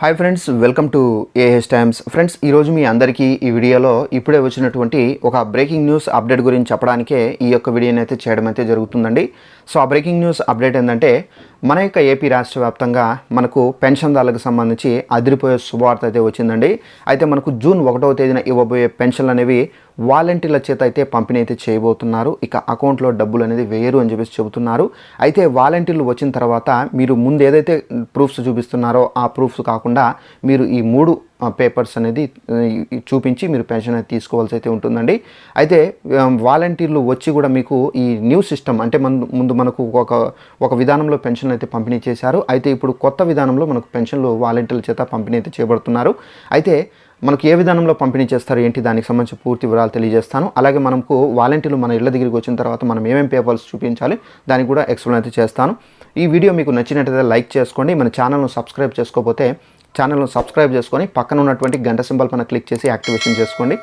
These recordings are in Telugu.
Hi friends welcome to AH times friends ఈరోజు మీ అందరికీ ఈ వీడియోలో ఇప్పుడే వచ్చినటువంటి ఒక బ్రేకింగ్ న్యూస్ అప్డేట్ గురించి చెప్పడానికే ఈ యొక్క వీడియోని అయితే చేయడం అయితే జరుగుతుందండి. సో ఆ బ్రేకింగ్ న్యూస్ అప్డేట్ ఏంటంటే మన యొక్క ఏపీ రాష్ట్ర వ్యాప్తంగా మనకు పెన్షన్దారులకు సంబంధించి అదిరిపోయే శుభవార్త అయితే వచ్చిందండి. అయితే మనకు జూన్ ఒకటవ తేదీన ఇవ్వబోయే పెన్షన్లు అనేవి వాలంటీర్ల చేత అయితే పంపిణీ అయితే చేయబోతున్నారు. ఇక అకౌంట్లో డబ్బులు అనేది వేయరు అని చెప్పేసి చెబుతున్నారు. అయితే వాలంటీర్లు వచ్చిన తర్వాత మీరు ముందు ఏదైతే ప్రూఫ్స్ చూపిస్తున్నారో ఆ ప్రూఫ్స్ కాకుండా మీరు ఈ మూడు పేపర్స్ అనేది చూపించి మీరు పెన్షన్ అనేది తీసుకోవాల్సి అయితే ఉంటుందండి. అయితే వాలంటీర్లు వచ్చి కూడా మీకు ఈ న్యూ సిస్టమ్ అంటే ముందు ముందు మనకు ఒక ఒక విధానంలో పెన్షన్ అయితే పంపిణీ చేశారు. అయితే ఇప్పుడు కొత్త విధానంలో మనకు పెన్షన్లు వాలంటీర్ల చేత పంపిణీ అయితే చేయబడుతున్నారు అయితే మనకు ఏ విధానంలో పంపిణీ చేస్తారు ఏంటి దానికి సంబంధించి పూర్తి వివరాలు తెలియజేస్తాను. అలాగే మనకు వాలంటీర్లు మన ఇళ్ళ దగ్గరికి వచ్చిన తర్వాత మనం ఏమేమి పేపర్స్ చూపించాలి దానికి కూడా ఎక్స్ప్లెయిన్ అయితే చేస్తాను. ఈ వీడియో మీకు నచ్చినట్లయితే లైక్ చేసుకోండి. మన ఛానల్ను సబ్స్క్రైబ్ చేసుకోకపోతే ఛానల్ను సబ్స్క్రైబ్ చేసుకొని పక్కన ఉన్నటువంటి గంట సింబల్ పైన క్లిక్ చేసి యాక్టివేషన్ చేసుకోండి.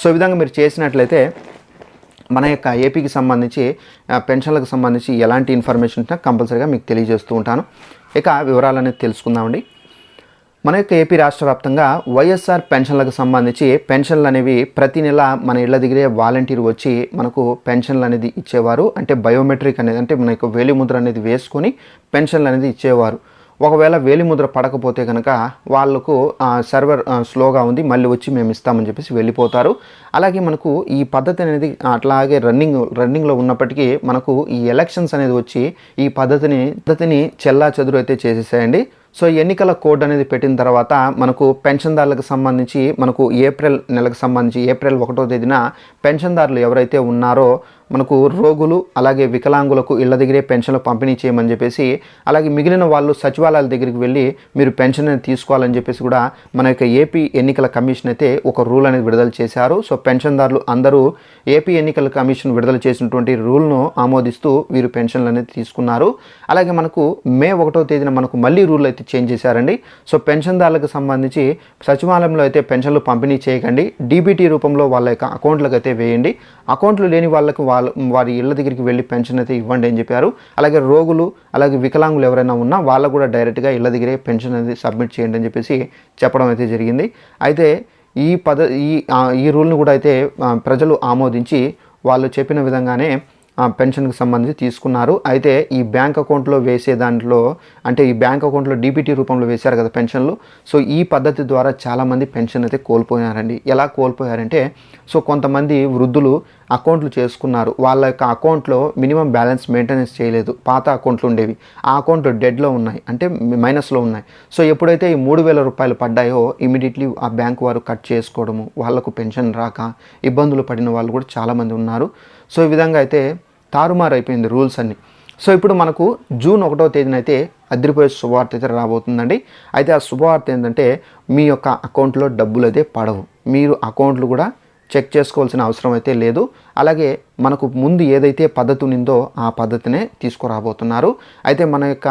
సో ఈ విధంగా మీరు చేసినట్లయితే మన యొక్క ఏపీకి సంబంధించి పెన్షన్లకు సంబంధించి ఎలాంటి ఇన్ఫర్మేషన్ ఉంటున్నా కంపల్సరీగా మీకు తెలియజేస్తూ ఉంటాను. ఇక వివరాలు అనేది తెలుసుకుందామండి. మన యొక్క ఏపీ రాష్ట్ర వ్యాప్తంగా వైఎస్ఆర్ పెన్షన్లకు సంబంధించి పెన్షన్లు అనేవి ప్రతి నెల మన ఇళ్ళ దగ్గరే వాలంటీర్ వచ్చి మనకు పెన్షన్లు అనేది ఇచ్చేవారు. అంటే బయోమెట్రిక్ అనేది అంటే మన యొక్క వేలిముద్ర అనేది వేసుకొని పెన్షన్లు అనేది ఇచ్చేవారు. ఒకవేళ వేలిముద్ర పడకపోతే కనుక వాళ్ళకు సర్వర్ స్లోగా ఉంది మళ్ళీ వచ్చి మేము ఇస్తామని చెప్పేసి వెళ్ళిపోతారు. అలాగే మనకు ఈ పద్ధతి అనేది అట్లాగే రన్నింగ్ రన్నింగ్లో ఉన్నప్పటికీ మనకు ఈ ఎలక్షన్స్ అనేది వచ్చి ఈ పద్ధతిని పద్ధతిని చెల్లా చెదురు అయితే చేసేసాయండి. సో ఎన్నికల కోడ్ అనేది పెట్టిన తర్వాత మనకు పెన్షన్దారులకు సంబంధించి మనకు ఏప్రిల్ నెలకు సంబంధించి ఏప్రిల్ ఒకటో తేదీన పెన్షన్దారులు ఎవరైతే ఉన్నారో మనకు రోగులు అలాగే వికలాంగులకు ఇళ్ళ దగ్గరే పెన్షన్లు పంపిణీ చేయమని చెప్పేసి అలాగే మిగిలిన వాళ్ళు సచివాలయాల దగ్గరికి వెళ్ళి మీరు పెన్షన్ అనేది తీసుకోవాలని చెప్పేసి కూడా మన యొక్క ఏపీ ఎన్నికల కమిషన్ అయితే ఒక రూల్ అనేది విడుదల చేశారు. సో పెన్షన్దారులు అందరూ ఏపీ ఎన్నికల కమిషన్ విడుదల చేసినటువంటి రూల్ను ఆమోదిస్తూ వీరు పెన్షన్లు అనేది తీసుకున్నారు. అలాగే మనకు మే ఒకటో తేదీన మనకు మళ్ళీ రూల్ అయితే చేంజ్ చేశారండి. సో పెన్షన్దారులకు సంబంధించి సచివాలయంలో అయితే పెన్షన్లు పంపిణీ చేయకండి. డీబీటీ రూపంలో వాళ్ళ యొక్క అకౌంట్లకు అయితే వేయండి. అకౌంట్లు లేని వాళ్ళకు వాళ్ళ వారి ఇళ్ళ దగ్గరికి వెళ్ళి పెన్షన్ అయితే ఇవ్వండి అని చెప్పారు. అలాగే రోగులు అలాగే వికలాంగులు ఎవరైనా ఉన్నా వాళ్ళకు కూడా డైరెక్ట్గా ఇళ్ళ దగ్గరే పెన్షన్ అనేది సబ్మిట్ చేయండి అని చెప్పేసి చెప్పడం అయితే జరిగింది. అయితే ఈ పద ఈ ఈ రూల్ని కూడా అయితే ప్రజలు ఆమోదించి వాళ్ళు చెప్పిన విధంగానే పెన్షన్కి సంబంధించి తీసుకున్నారు. అయితే ఈ బ్యాంక్ అకౌంట్లో వేసే దాంట్లో అంటే ఈ బ్యాంక్ అకౌంట్లో డీబీటీ రూపంలో వేశారు కదా పెన్షన్లు. సో ఈ పద్ధతి ద్వారా చాలామంది పెన్షన్ అయితే కోల్పోయారండి. ఎలా కోల్పోయారంటే సో కొంతమంది వృద్ధులు అకౌంట్లు చేసుకున్నారు. వాళ్ళ యొక్క అకౌంట్లో మినిమం బ్యాలెన్స్ మెయింటెనెన్స్ చేయలేదు. పాత అకౌంట్లు ఉండేవి. ఆ అకౌంట్లు డెడ్లో ఉన్నాయి. అంటే మైనస్లో ఉన్నాయి. సో ఎప్పుడైతే ఈ మూడు వేల రూపాయలు పడ్డాయో ఇమీడియట్లీ ఆ బ్యాంక్ వారు కట్ చేసుకోవడము వాళ్ళకు పెన్షన్ రాక ఇబ్బందులు పడిన వాళ్ళు కూడా చాలామంది ఉన్నారు. సో ఈ విధంగా అయితే తారుమారు అయిపోయింది రూల్స్ అన్ని. సో ఇప్పుడు మనకు జూన్ ఒకటో తేదీన అయితే అదిరిపోయే శుభవార్త అయితే రాబోతుందండి. అయితే ఆ శుభవార్త ఏంటంటే మీ యొక్క అకౌంట్లో డబ్బులు అయితే పడవు. మీరు అకౌంట్లు కూడా చెక్ చేసుకోవాల్సిన అవసరం అయితే లేదు. అలాగే మనకు ముందు ఏదైతే పద్ధతి ఉందో ఆ పద్ధతినే తీసుకురాబోతున్నారు. అయితే మన యొక్క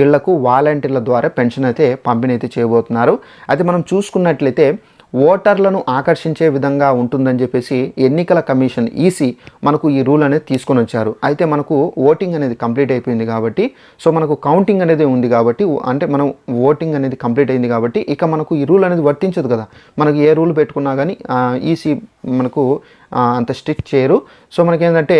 ఇళ్ళకు వాలంటీర్ల ద్వారా పెన్షన్ అయితే పంపిణీ అయితే చేయబోతున్నారు. అయితే మనం చూసుకున్నట్లయితే ఓటర్లను ఆకర్షించే విధంగా ఉంటుందని చెప్పేసి ఎన్నికల కమిషన్ ఈసీ మనకు ఈ రూల్ అనేది తీసుకొని వచ్చారు. అయితే మనకు ఓటింగ్ అనేది కంప్లీట్ అయిపోయింది కాబట్టి సో మనకు కౌంటింగ్ అనేది ఉంది కాబట్టి అంటే మనం ఓటింగ్ అనేది కంప్లీట్ అయింది కాబట్టి ఇక మనకు ఈ రూల్ అనేది వర్తించదు కదా. మనకు ఏ రూల్ పెట్టుకున్నా కానీ ఈసీ మనకు అంత స్ట్రిక్ట్ చేయరు. సో మనకేంటంటే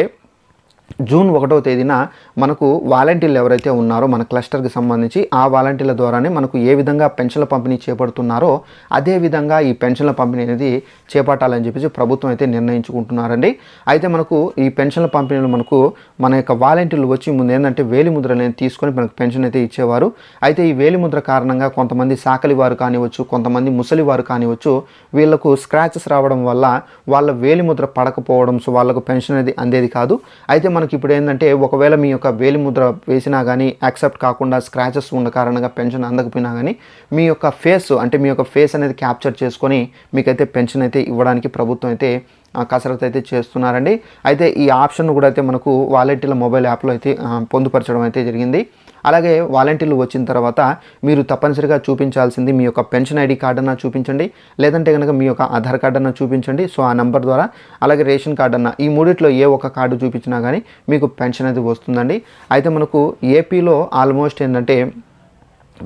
జూన్ ఒకటో తేదీన మనకు వాలంటీర్లు ఎవరైతే ఉన్నారో మన క్లస్టర్కి సంబంధించి ఆ వాలంటీర్ల ద్వారానే మనకు ఏ విధంగా పెన్షన్ల పంపిణీ చేపడుతున్నారో అదే విధంగా ఈ పెన్షన్ల పంపిణీ అనేది చేపట్టాలని చెప్పేసి ప్రభుత్వం అయితే నిర్ణయించుకుంటున్నారండి. అయితే మనకు ఈ పెన్షన్ల పంపిణీలు మనకు మన యొక్క వాలంటీర్లు వచ్చి ముందు ఏంటంటే వేలిముద్ర అనేది తీసుకొని మనకు పెన్షన్ అయితే ఇచ్చేవారు. అయితే ఈ వేలిముద్ర కారణంగా కొంతమంది సాకలి వారు కానివచ్చు కొంతమంది ముసలి వారు కానివచ్చు వీళ్ళకు స్క్రాచెస్ రావడం వల్ల వాళ్ళ వేలిముద్ర పడకపోవడం సో వాళ్ళకు పెన్షన్ అనేది అందేది కాదు. అయితే మనకి ఇప్పుడు ఏంటంటే ఒకవేళ మీ యొక్క వేలిముద్ర వేసినా కానీ యాక్సెప్ట్ కాకుండా స్క్రాచెస్ ఉన్న కారణంగా పెన్షన్ అందకపోయినా కానీ మీ యొక్క ఫేస్ అంటే మీ యొక్క ఫేస్ అనేది క్యాప్చర్ చేసుకొని మీకైతే పెన్షన్ అయితే ఇవ్వడానికి ప్రభుత్వం అయితే కసరత్తు అయితే చేస్తున్నారండి. అయితే ఈ ఆప్షన్ కూడా అయితే మనకు వాలెట్ల మొబైల్ యాప్లో అయితే పొందుపరచడం అయితే జరిగింది. అలాగే వాలంటీర్లు వచ్చిన తర్వాత మీరు తప్పనిసరిగా చూపించాల్సింది మీ యొక్క పెన్షన్ ఐడి కార్డు అన్న చూపించండి లేదంటే కనుక మీ యొక్క ఆధార్ కార్డు అన్న చూపించండి. సో ఆ నంబర్ ద్వారా అలాగే రేషన్ కార్డు అన్న ఈ మూడిట్లో ఏ ఒక్క కార్డు చూపించినా కానీ మీకు పెన్షన్ అనేది వస్తుందండి. అయితే మనకు ఏపీలో ఆల్మోస్ట్ ఏంటంటే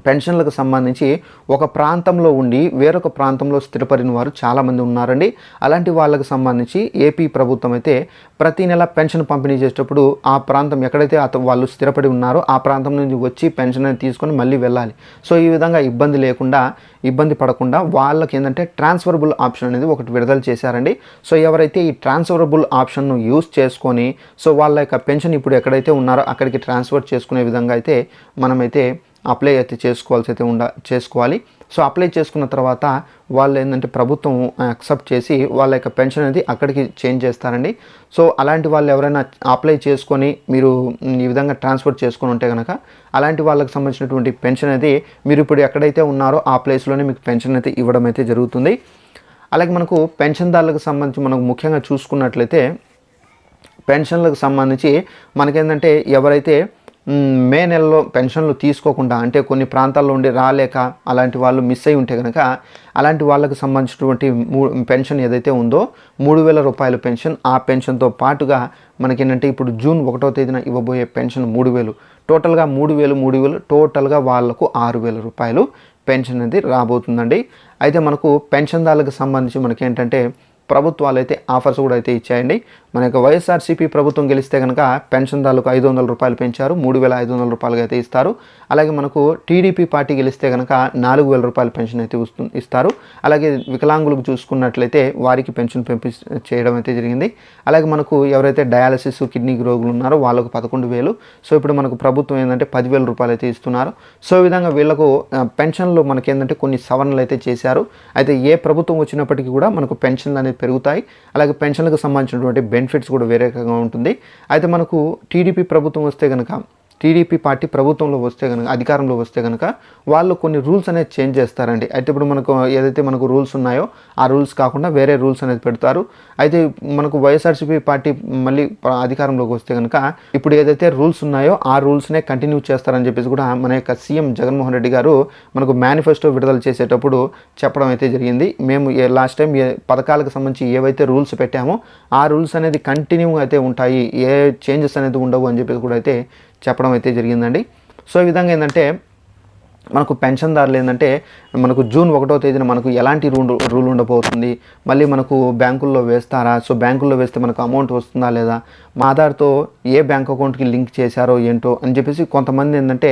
పెన్షన్లకు సంబంధించి ఒక ప్రాంతంలో ఉండి వేరొక ప్రాంతంలో స్థిరపడిన వారు చాలామంది ఉన్నారండి. అలాంటి వాళ్ళకు సంబంధించి ఏపీ ప్రభుత్వం అయితే ప్రతి నెల పెన్షన్ పంపిణీ చేసేటప్పుడు ఆ ప్రాంతం ఎక్కడైతే అత వాళ్ళు స్థిరపడి ఉన్నారో ఆ ప్రాంతం నుంచి వచ్చి పెన్షన్ తీసుకొని మళ్ళీ వెళ్ళాలి. సో ఈ విధంగా ఇబ్బంది లేకుండా ఇబ్బంది పడకుండా వాళ్ళకి ఏంటంటే ట్రాన్స్ఫరబుల్ ఆప్షన్ అనేది ఒకటి విడుదల చేశారండి. సో ఎవరైతే ఈ ట్రాన్స్ఫరబుల్ ఆప్షన్ను యూస్ చేసుకొని సో వాళ్ళ యొక్క పెన్షన్ ఇప్పుడు ఎక్కడైతే ఉన్నారో అక్కడికి ట్రాన్స్ఫర్ చేసుకునే విధంగా అయితే మనమైతే అప్లై అయితే చేసుకోవాల్సి అయితే ఉండ చేసుకోవాలి. సో అప్లై చేసుకున్న తర్వాత వాళ్ళు ఏంటంటే ప్రభుత్వం యాక్సెప్ట్ చేసి వాళ్ళ యొక్క పెన్షన్ అనేది అక్కడికి చేంజ్ చేస్తారండి. సో అలాంటి వాళ్ళు ఎవరైనా అప్లై చేసుకొని మీరు ఈ విధంగా ట్రాన్స్ఫర్ చేసుకొని ఉంటే కనుక అలాంటి వాళ్ళకి సంబంధించినటువంటి పెన్షన్ అనేది మీరు ఇప్పుడు ఎక్కడైతే ఉన్నారో ఆ ప్లేస్లోనే మీకు పెన్షన్ అయితే ఇవ్వడం అయితే జరుగుతుంది. అలాగే మనకు పెన్షన్దారులకు సంబంధించి మనకు ముఖ్యంగా చూసుకున్నట్లయితే పెన్షన్లకు సంబంధించి మనకేంటంటే ఎవరైతే మే నెలలో పెన్షన్లు తీసుకోకుండా అంటే కొన్ని ప్రాంతాల్లో ఉండి రాలేక అలాంటి వాళ్ళు మిస్ అయి ఉంటే కనుక అలాంటి వాళ్ళకు సంబంధించినటువంటి మూ పెన్షన్ ఏదైతే ఉందో మూడు వేల రూపాయల పెన్షన్ ఆ పెన్షన్తో పాటుగా మనకేంటంటే ఇప్పుడు జూన్ ఒకటో తేదీన ఇవ్వబోయే పెన్షన్ మూడు వేలు. టోటల్గా మూడు వేలు మూడు వేలు టోటల్గా వాళ్ళకు ఆరు వేల రూపాయలు పెన్షన్ అనేది రాబోతుందండి. అయితే మనకు పెన్షన్దారులకు సంబంధించి మనకేంటంటే ప్రభుత్వాలు అయితే ఆఫర్స్ కూడా అయితే ఇచ్చాయండి. మన యొక్క వైఎస్ఆర్సీపీ ప్రభుత్వం గెలిస్తే కనుక పెన్షన్దారులకు ఐదు వందల రూపాయలు పెంచారు. మూడు వేల ఐదు వందల రూపాయలుగా అయితే ఇస్తారు. అలాగే మనకు టీడీపీ పార్టీ గెలిస్తే కనుక నాలుగు వేల రూపాయల పెన్షన్ అయితే వస్తుంది ఇస్తారు. అలాగే వికలాంగులకు చూసుకున్నట్లయితే వారికి పెన్షన్ పెంపి చేయడం అయితే జరిగింది. అలాగే మనకు ఎవరైతే డయాలసిస్ కిడ్నీ రోగులు ఉన్నారో వాళ్ళకు పదకొండు వేలు. సో ఇప్పుడు మనకు ప్రభుత్వం ఏంటంటే పదివేల రూపాయలు అయితే ఇస్తున్నారు. సో ఈ విధంగా వీళ్ళకు పెన్షన్లు మనకి ఏంటంటే కొన్ని సవరణలు అయితే చేశారు. అయితే ఏ ప్రభుత్వం వచ్చినప్పటికీ కూడా మనకు పెన్షన్లు అనేది పెరుగుతాయి. అలాగే పెన్షన్లకు సంబంధించినటువంటి బెనిఫిట్స్ కూడా వేరే రకంగా ఉంటుంది. అయితే మనకు టీడీపీ ప్రభుత్వం వస్తే కనుక టీడీపీ పార్టీ ప్రభుత్వంలో వస్తే కనుక అధికారంలో వస్తే కనుక వాళ్ళు కొన్ని రూల్స్ అనేది చేంజ్ చేస్తారండి. అయితే ఇప్పుడు మనకు ఏదైతే మనకు రూల్స్ ఉన్నాయో ఆ రూల్స్ కాకుండా వేరే రూల్స్ అనేది పెడతారు. అయితే మనకు వైఎస్ఆర్సీపీ పార్టీ మళ్ళీ అధికారంలోకి వస్తే కనుక ఇప్పుడు ఏదైతే రూల్స్ ఉన్నాయో ఆ రూల్స్నే కంటిన్యూ చేస్తారని చెప్పేసి కూడా మన యొక్క సీఎం జగన్మోహన్ రెడ్డి గారు మనకు మేనిఫెస్టో విడుదల చేసేటప్పుడు చెప్పడం అయితే జరిగింది. మేము లాస్ట్ టైం ఏ పథకాలకు సంబంధించి ఏవైతే రూల్స్ పెట్టామో ఆ రూల్స్ అనేది కంటిన్యూ అయితే ఉంటాయి. ఏ చేంజెస్ అనేది ఉండవు అని చెప్పేసి కూడా అయితే చెప్పడం అయితే జరిగిందండి. సో ఈ విధంగా ఏంటంటే మనకు పెన్షన్దారులు ఏంటంటే మనకు జూన్ ఒకటో తేదీన మనకు ఎలాంటి రూల్ రూల్ ఉండబోతుంది? మళ్ళీ మనకు బ్యాంకుల్లో వేస్తారా? సో బ్యాంకుల్లో వేస్తే మనకు అమౌంట్ వస్తుందా లేదా? మా ఆధార్తో ఏ బ్యాంక్ అకౌంట్కి లింక్ చేశారో ఏంటో అని చెప్పేసి కొంతమంది ఏంటంటే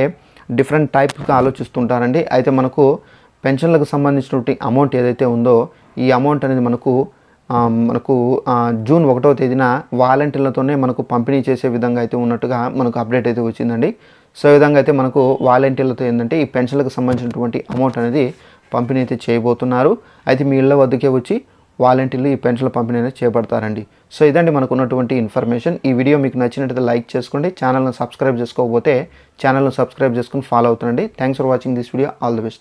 డిఫరెంట్ టైప్స్గా ఆలోచిస్తుంటారండి. అయితే మనకు పెన్షన్లకు సంబంధించినటువంటి అమౌంట్ ఏదైతే ఉందో ఈ అమౌంట్ అనేది మనకు మనకు జూన్ ఒకటో తేదీన వాలంటీర్లతోనే మనకు పంపిణీ చేసే విధంగా అయితే ఉన్నట్టుగా మనకు అప్డేట్ అయితే వచ్చిందండి. సో ఈ విధంగా అయితే మనకు వాలంటీర్లతో ఏంటంటే ఈ పెన్షన్లకు సంబంధించినటువంటి అమౌంట్ అనేది పంపిణీ అయితే చేయబోతున్నారు. అయితే మీ ఇళ్ళ వద్దకే వచ్చి వాలంటీర్లు ఈ పెన్షన్ల పంపిణీ అనేది చేపడతారండి. సో ఇదండి మనకు ఉన్నటువంటి ఇన్ఫర్మేషన్. ఈ వీడియో మీకు నచ్చినట్లయితే లైక్ చేసుకోండి. ఛానల్ను సబ్స్క్రైబ్ చేసుకోకపోతే ఛానల్ను సబ్స్క్రైబ్ చేసుకుని follow అవుతుండండి. Thanks for watching this video. All the best.